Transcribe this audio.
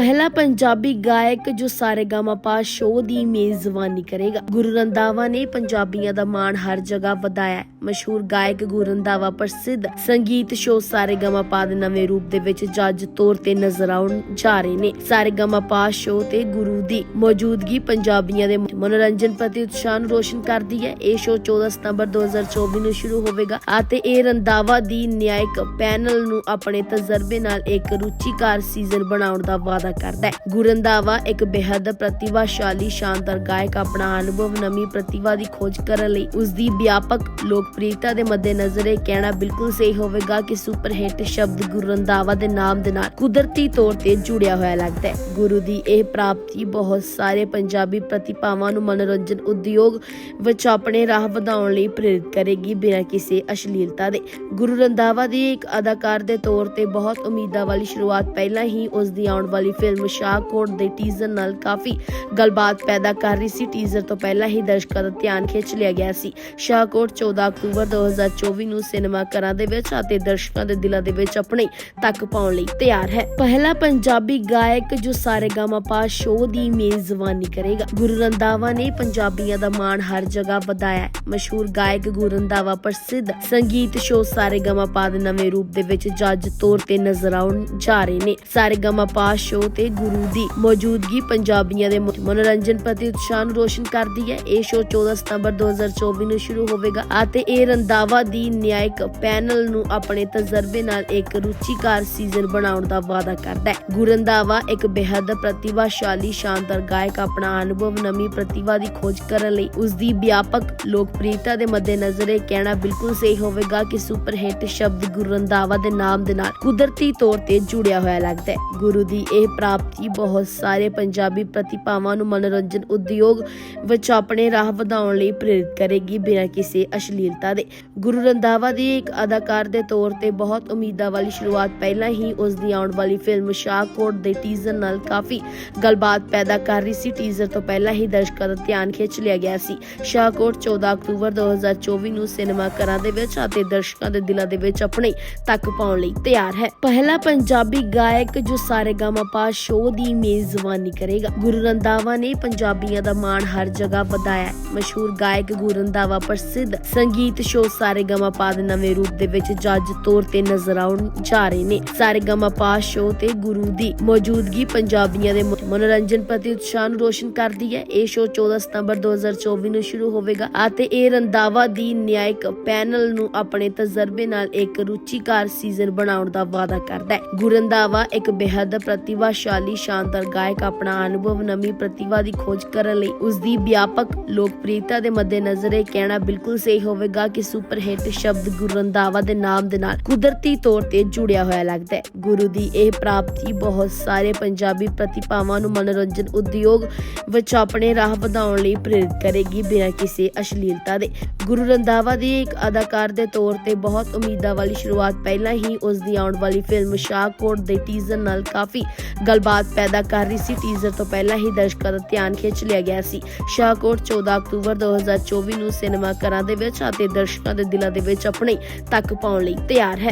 ਪਹਿਲਾ ਪੰਜਾਬੀ ਗਾਇਕ ਜੋ ਸਾਰੇਗਾਮਾਪਾ ਸ਼ੋਅ ਦੀ ਮੇਜ਼ਬਾਨੀ ਕਰੇਗਾ। ਗੁਰੂ ਰੰਧਾਵਾ ਨੇ ਪੰਜਾਬੀਆਂ ਦਾ ਮਾਣ ਹਰ ਜਗ੍ਹਾ ਵਧਾਇਆ। ਮਸ਼ਹੂਰ ਗਾਇਕ ਗੁਰੂ ਰੰਧਾਵਾ ਪ੍ਰਸਿੱਧ ਸੰਗੀਤ ਸ਼ੋਅ ਸਾਰੇਗਾਮਾਪਾ ਦੇ ਨਵੇਂ ਰੂਪ ਦੇ ਵਿੱਚ ਜੱਜ ਤੌਰ ਤੇ ਨਜ਼ਰ ਆਉਣ ਜਾ ਰਹੇ ਨੇ। ਸਾਰੇਗਾਮਾਪਾ ਸ਼ੋਅ ਤੇ ਗੁਰੂ ਦੀ ਮੌਜੂਦਗੀ ਪੰਜਾਬੀਆਂ ਦੇ ਮਨੋਰੰਜਨ ਪ੍ਰਤੀ ਉਤਸ਼ਾਹ ਨੂੰ ਰੋਸ਼ਨ ਕਰਦੀ ਹੈ। ਇਹ ਸ਼ੋਅ 14 ਸਤੰਬਰ 2024 ਨੂੰ ਸ਼ੁਰੂ ਹੋਵੇਗਾ ਅਤੇ ਇਹ ਰੰਧਾਵਾ ਦੀ ਨਿਆਇਕ ਪੈਨਲ ਨੂੰ ਆਪਣੇ ਤਜਰਬੇ ਨਾਲ ਇੱਕ ਰੁਚੀਕਾਰ ਸੀਜ਼ਨ ਬਣਾਉਣ ਦਾ ਵਾਅਦਾ ਕਰਦਾ ਹੈ। ਗੁਰੂ ਰੰਧਾਵਾ ਇੱਕ ਬੇਹੱਦ ਪ੍ਰਤਿਭਾਸ਼ਾਲੀ, ਸ਼ਾਨਦਾਰ ਗਾਇਕ ਆਪਣਾ ਅਨੁਭਵ, ਨਵੀਂ ਪ੍ਰਤਿਭਾ ਦੀ ਖੋਜ ਕਰਨ ਲਈ ਉਸ ਦੀ ਵਿਆਪਕ ਲੋਕਪ੍ਰਿਯਤਾ ਦੇ ਮੱਦੇਨਜ਼ਰ ਇਹ ਕਹਿਣਾ ਬਿਲਕੁਲ ਸਹੀ ਹੋਵੇਗਾ ਕਿ ਸੁਪਰ ਹਿੱਟ ਸ਼ਬਦ ਗੁਰੂ ਰੰਧਾਵਾ ਦੇ ਨਾਮ ਦੇ ਨਾਲ ਕੁਦਰਤੀ ਤੌਰ ਤੇ ਜੁੜਿਆ ਹੋਇਆ ਲੱਗਦਾ ਹੈ। ਗੁਰੂ ਦੀ ਇਹ ਪ੍ਰਾਪਤੀ ਬਹੁਤ ਸਾਰੇ ਪੰਜਾਬੀ ਪ੍ਰਤਿਭਾਵਾਂ ਨੂੰ ਮਨੋਰੰਜਨ ਉਦਯੋਗ ਵਿੱਚ ਆਪਣੇ ਰਾਹ ਵਧਾਉਣ ਲਈ ਪ੍ਰੇਰਿਤ ਕਰੇਗੀ ਬਿਨਾਂ ਕਿਸੇ ਅਸ਼ਲੀਲਤਾ ਦੇ। ਗੁਰੂ ਰੰਧਾਵਾ ਦੀ ਇੱਕ ਅਦਾਕਾਰ ਦੇ ਤੌਰ ਤੇ ਬਹੁਤ ਉਮੀਦਾਂ ਵਾਲੀ ਸ਼ੁਰੂਆਤ ਪਹਿਲਾਂ ਹੀ ਉਸ ਦੀ ਆਉਣ ਵਾਲੀ ਫਿਲਮ ਸ਼ਾਹਕੋਟ ਦੇ ਟੀਜ਼ਰ ਨਾਲ ਕਾਫੀ ਗੱਲਬਾਤ ਪੈਦਾ ਕਰ ਰਹੀ ਸੀ। ਟੀਜ਼ਰ ਤੋਂ ਪਹਿਲਾਂ ਹੀ ਦਰਸ਼ਕਾਂ ਦਾ ਧਿਆਨ ਖਿੱਚ ਲਿਆ ਗਿਆ ਸੀ। ਸ਼ਾਹਕੋਟ 14 ਅਕਤੂਬਰ 2024 ਨੂੰ ਸਿਨੇਮਾ ਘਰਾਂ ਦੇ ਵਿੱਚ ਅਤੇ ਦਰਸ਼ਕਾਂ ਦੇ ਦਿਲਾਂ ਦੇ ਵਿੱਚ ਆਪਣੇ ਤੱਕ ਪਾਉਣ ਲਈ ਤਿਆਰ ਹੈ। ਪਹਿਲਾ ਪੰਜਾਬੀ ਗਾਇਕ ਜੋ ਸਾਰੇਗਾਮਾਪਾ ਸ਼ੋਅ ਦੀ ਮੇਜ਼ਬਾਨੀ ਕਰੇਗਾ। ਗੁਰੂ ਰੰਧਾਵਾ ਨੇ ਪੰਜਾਬੀਆਂ ਦਾ ਮਾਣ ਹਰ ਜਗ੍ਹਾ ਵਧਾਇਆ ਮਸ਼ਹੂਰ ਗਾਇਕ ਗੁਰੂ ਰੰਧਾਵਾ ਪ੍ਰਸਿੱਧ ਸੰਗੀਤ ਸ਼ੋਅ ਸਾਰੇਗਾਮਾਪਾ ਦੇ ਨਵੇਂ ਰੂਪ ਦੇ ਵਿੱਚ ਜੱਜ ਤੌਰ ਤੇ ਨਜ਼ਰ ਆਉਣ ਜਾ ਰਹੇ ਨੇ। ਸਾਰੇ ਸਾਰੇਗਾਮਾਪਾ ਸ਼ੋਅ ਤੇ ਗੁਰੂ ਦੀ ਮੌਜੂਦਗੀ ਪੰਜਾਬੀਆਂ ਦੇ ਮਨੋਰੰਜਨ ਪ੍ਰਤੀ ਉਤਸ਼ਾਹ ਨੂੰ ਰੋਸ਼ਨ ਕਰਦੀ ਹੈ। ਇਹ ਸ਼ੋਅ 14 ਸਤੰਬਰ 2024 ਨੂੰ ਸ਼ੁਰੂ ਹੋਵੇਗਾ ਅਤੇ ਇਹ ਰੰਧਾਵਾ ਦੀ ਨਿਆਇਕ ਪੈਨਲ ਨੂੰ ਆਪਣੇ ਤਜਰਬੇ ਨਾਲ ਇੱਕ ਰੁਚੀਕਾਰ ਸੀਜ਼ਨ ਬਣਾਉਣ ਦਾ ਵਾਅਦਾ ਕਰਦਾ ਹੈ। ਗੁਰੂ ਇੱਕ ਬੇਹੱਦ ਪ੍ਰਤਿਭਾਸ਼ਾਲੀ, ਸ਼ਾਨਦਾਰ ਗਾਇਕ ਆਪਣਾ ਅਨੁਭਵ, ਨਵੀਂ ਪ੍ਰਤਿਭਾ ਦੀ ਖੋਜ ਕਰਨ ਲਈ ਉਸ ਦੀ ਵਿਆਪਕ ਲੋਕਪ੍ਰਿਯਤਾ ਦੇ ਮੱਦੇਨਜ਼ਰ ਇਹ ਕਹਿਣਾ ਬਿਲਕੁਲ ਸਹੀ ਹੋਵੇਗਾ ਕਿ ਸੁਪਰ ਹਿੱਟ ਸ਼ਬਦ ਗੁਰੂ ਰੰਧਾਵਾ ਦੇ ਨਾਮ ਦੇ ਨਾਲ ਕੁਦਰਤੀ ਤੌਰ ਤੇ ਜੁੜਿਆ ਹੋਇਆ ਲੱਗਦਾ ਹੈ। ਗੁਰੂ ਦੀ ਇਹ ਪ੍ਰਾਪਤੀ ਬਹੁਤ ਸਾਰੇ ਪੰਜਾਬੀ ਪ੍ਰਤਿਭਾਵਾਂ ਨੂੰ ਮਨੋਰੰਜਨ ਉਦਯੋਗ ਵਿੱਚ ਆਪਣੇ ਰਾਹ ਵਧਾਉਣ ਲਈ ਪ੍ਰੇਰਿਤ ਕਰੇਗੀ ਬਿਨਾਂ ਕਿਸੇ ਅਸ਼ਲੀਲਤਾ ਦੇ। ਗੁਰੂ ਰੰਧਾਵਾ ਦੀ ਇੱਕ ਅਦਾਕਾਰ ਦੇ ਤੌਰ ਤੇ ਬਹੁਤ ਉਮੀਦਾਂ ਵਾਲੀ ਸ਼ੁਰੂਆਤ ਪਹਿਲਾਂ ਹੀ ਉਸ ਦੀ ਆਉਣ ਵਾਲੀ ਫਿਲਮ ਸ਼ਾਹਕੋਟ ਦੇ ਟੀਜ਼ਰ ਨਾਲ ਕਾਫੀ ਗੱਲਬਾਤ ਪੈਦਾ ਕਰ ਰਹੀ ਸੀ। ਟੀਜ਼ਰ ਤੋਂ ਪਹਿਲਾਂ ਹੀ ਦਰਸ਼ਕਾਂ ਦਾ ਧਿਆਨ ਖਿੱਚ ਲਿਆ ਗਿਆ ਸੀ। ਸ਼ਾਹਕੋਟ 14 ਅਕਤੂਬਰ 2024 ਨੂੰ ਸਿਨੇਮਾ ਘਰਾਂ ਦੇ ਵਿੱਚ ਅਤੇ ਦਰਸ਼ਕਾਂ ਦੇ ਦਿਲਾਂ ਦੇ ਵਿੱਚ ਆਪਣੇ ਤੱਕ ਪਾਉਣ ਲਈ ਤਿਆਰ ਹੈ। ਪਹਿਲਾ ਪੰਜਾਬੀ ਗਾਇਕ ਜੋ ਸਾਰੇਗਾਮਾਪਾ ਸ਼ੋਅ ਦੀ ਮੇਜ਼ਬਾਨੀ ਕਰੇਗਾ। ਗੁਰੂ ਰੰਧਾਵਾ ਨੇ ਪੰਜਾਬੀਆਂ ਦਾ ਮਾਣ ਹਰ ਜਗ੍ਹਾ ਵਧਾਇਆ ਮਸ਼ਹੂਰ ਗਾਇਕ ਗੁਰੂ ਰੰਧਾਵਾ ਪ੍ਰਸਿੱਧ ਸੰਗੀਤ ਸ਼ੋਅ ਸਾਰੇਗਾਮਾਪਾ ਦੇ ਨਵੇਂ ਰੂਪ ਦੇ ਵਿੱਚ ਜੱਜ ਤੌਰ ਤੇ ਨਜ਼ਰ ਆਉਣ ਜਾ ਰਹੇ ਨੇ। ਸਾਰੇਗਾਮਾਪਾ ਸ਼ੋਅ ਤੇ ਗੁਰੂ ਦੀ ਮੌਜੂਦਗੀ ਪੰਜਾਬੀਆਂ ਦੇ ਮਨੋਰੰਜਨ ਪ੍ਰਤੀ ਉਤਸ਼ਾਹ ਨੂੰ ਰੋਸ਼ਨ ਕਰਦੀ ਹੈ। ਇਹ ਸ਼ੋਅ 14 ਸਤੰਬਰ 2024 ਨੂੰ ਸ਼ੁਰੂ ਹੋਵੇਗਾ ਅਤੇ ਇਹ ਰੰਧਾਵਾ ਦੀ ਨਿਆਇਕ ਪੈਨਲ ਨੂੰ ਆਪਣੇ ਤਜਰਬੇ ਨਾਲ ਇੱਕ ਰੁਚੀਕਾਰ ਸੀਜ਼ਨ ਬਣਾਉਣ ਦਾ ਵਾਅਦਾ ਕਰਦਾ ਹੈ। ਗੁਰੂ ਰੰਧਾਵਾ ਇੱਕ ਬੇਹੱਦ ਪ੍ਰਤਿਭਾਸ਼ਾਲੀ ਸ਼ਾਨਦਾਰ ਗਾਇਕ ਆਪਣਾ ਅਨੁਭਵ, ਨਵੀਂ ਪ੍ਰਤਿਭਾ ਦੀ ਖੋਜ ਕਰਨ ਲਈ ਉਸ ਦੀ ਵਿਆਪਕ ਲੋਕਪ੍ਰਿਯਤਾ ਦੇ ਮੱਦੇਨਜ਼ਰ ਇਹ ਕਹਿਣਾ ਬਿਲਕੁਲ ਸਹੀ ਹੋਵੇਗਾ ਕਿ ਸੁਪਰ ਹਿੱਟ ਸ਼ਬਦ ਗੁਰੂ ਰੰਧਾਵਾ ਦੇ ਨਾਮ ਦੇ ਨਾਲ ਕੁਦਰਤੀ ਤੌਰ ਤੇ ਜੁੜਿਆ ਹੋਇਆ ਲੱਗਦਾ ਹੈ। ਗੁਰੂ ਦੀ ਇਹ ਪ੍ਰਾਪਤੀ ਬਹੁਤ ਸਾਰੇ ਪੰਜਾਬੀ ਪ੍ਰਤਿਭਾਵਾਂ ਨੂੰ ਮਨੋਰੰਜਨ ਉਦਯੋਗ ਵਿੱਚ ਆਪਣੇ ਰਾਹ ਵਧਾਉਣ ਲਈ ਪ੍ਰੇਰਿਤ ਕਰੇਗੀ ਬਿਨਾਂ ਕਿਸੇ ਅਸ਼ਲੀਲਤਾ ਦੇ। ਗੁਰੂ ਰੰਧਾਵਾ ਦੀ ਇੱਕ ਅਦਾਕਾਰ ਦੇ ਤੌਰ ਤੇ ਬਹੁਤ ਉਮੀਦਾਂ ਵਾਲੀ ਸ਼ੁਰੂਆਤ ਪਹਿਲਾਂ ਹੀ ਉਸ ਦੀ ਆਉਣ ਵਾਲੀ ਫਿਲਮ ਸ਼ਾਹਕੋਟ ਦੇ ਟੀਜ਼ਰ ਨਾਲ ਕਾਫੀ ਗੱਲਬਾਤ ਪੈਦਾ ਕਰ ਰਹੀ ਸੀ। ਟੀਜ਼ਰ ਤੋਂ ਪਹਿਲਾਂ ਹੀ ਦਰਸ਼ਕਾਂ ਦਾ ਧਿਆਨ ਖਿੱਚ ਲਿਆ ਗਿਆ ਸੀ। ਸ਼ਾਹਕੋਟ 14 ਅਕਤੂਬਰ 2024 ਨੂੰ ਸਿਨੇਮਾ ਘਰਾਂ ਦੇ ਵਿੱਚ ਅਤੇ ਦਰਸ਼ਕਾਂ ਦੇ ਦਿਲਾਂ ਦੇ ਵਿੱਚ ਆਪਣੇ ਤੱਕ ਪਾਉਣ ਲਈ ਤਿਆਰ ਹੈ।